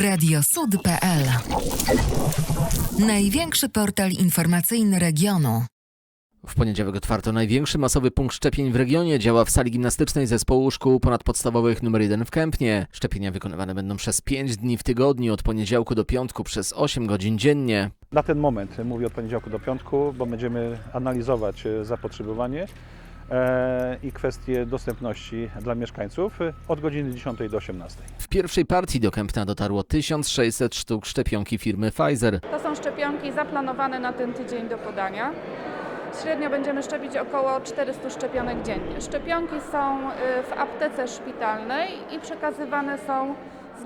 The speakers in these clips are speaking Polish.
Radiosud.pl Największy portal informacyjny regionu. W poniedziałek otwarto największy masowy punkt szczepień w regionie. Działa w sali gimnastycznej zespołu szkół ponadpodstawowych nr 1 w Kępnie. Szczepienia wykonywane będą przez 5 dni w tygodniu, od poniedziałku do piątku przez 8 godzin dziennie. Na ten moment, mówię od poniedziałku do piątku, bo będziemy analizować e, zapotrzebowanie i kwestie dostępności dla mieszkańców e, od godziny 10 do 18. W pierwszej partii do Kępna dotarło 1600 sztuk szczepionki firmy Pfizer. To są szczepionki zaplanowane na ten tydzień do podania. Średnio będziemy szczepić około 400 szczepionek dziennie. Szczepionki są y, w aptece szpitalnej i przekazywane są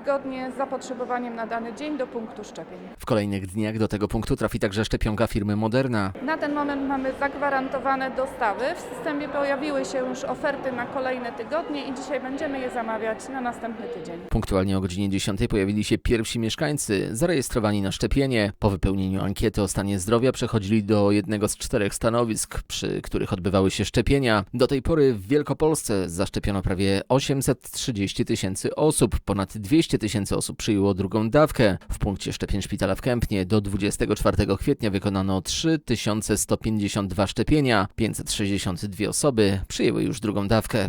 zgodnie z zapotrzebowaniem na dany dzień do punktu szczepień. W kolejnych dniach do tego punktu trafi także szczepionka firmy Moderna. Na ten moment mamy zagwarantowane dostawy. W systemie pojawiły się już oferty na kolejne tygodnie i dzisiaj będziemy je zamawiać na następny tydzień. Punktualnie o godzinie 10 pojawili się pierwsi mieszkańcy zarejestrowani na szczepienie. Po wypełnieniu ankiety o stanie zdrowia przechodzili do jednego z czterech stanowisk, przy których odbywały się szczepienia. Do tej pory w Wielkopolsce zaszczepiono prawie 830 tysięcy osób. Ponad 200 tysięcy osób przyjęło drugą dawkę. W punkcie szczepień szpitala w Kępnie do 24 kwietnia wykonano 3152 szczepienia. 562 osoby przyjęły już drugą dawkę.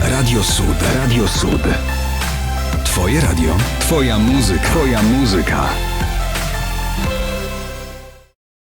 Radio Sud. Radio Sud. Twoje radio. Twoja muzyka. Twoja muzyka.